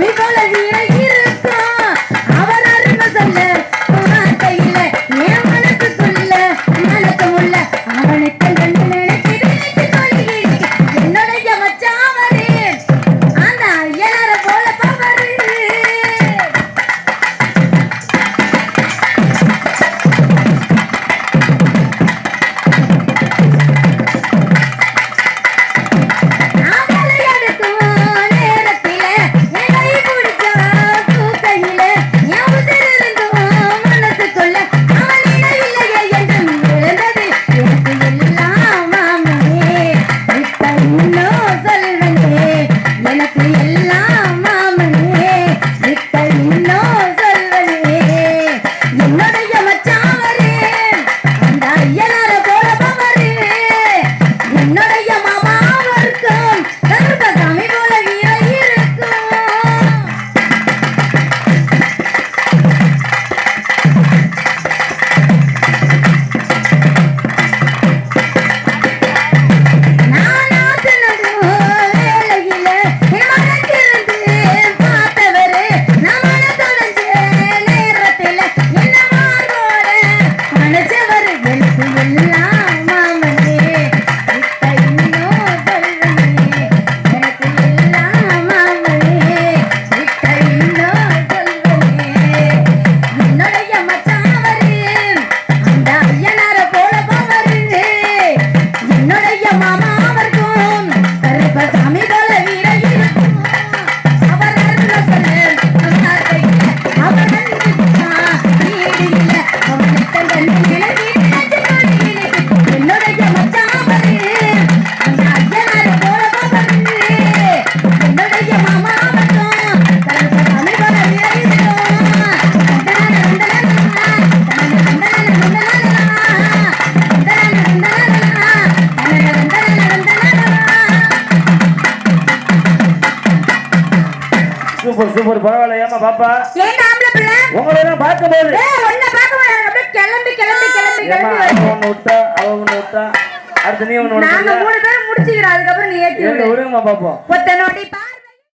கவி பழகிய மனசவர் எனக்கு எல்லாம் சூப்பர் சூப்பர் பரவாயில்ல. ஏமா பாப்பா? ஏன் ஆம்பளை பிள்ளை. உங்களை நான் பார்க்கும்போது. ஏய் உன்னை பார்க்க முடியாது அப்படியே கிளம்பி கிளம்பி கிளம்பி ஏமா கிளம்பி. அவ ஒண்ணு விட்டா அவ ஒண்ணு விட்டா. அடுத்து நீ ஒண்ணு நாங்க மூணு பேரும் முடிச்சுக்கிறோம். அதுக்கப்புறம் நீ ஏத்தி விடு. விடுங்கம்மா பாப்போம். ஒத்த நோடி பா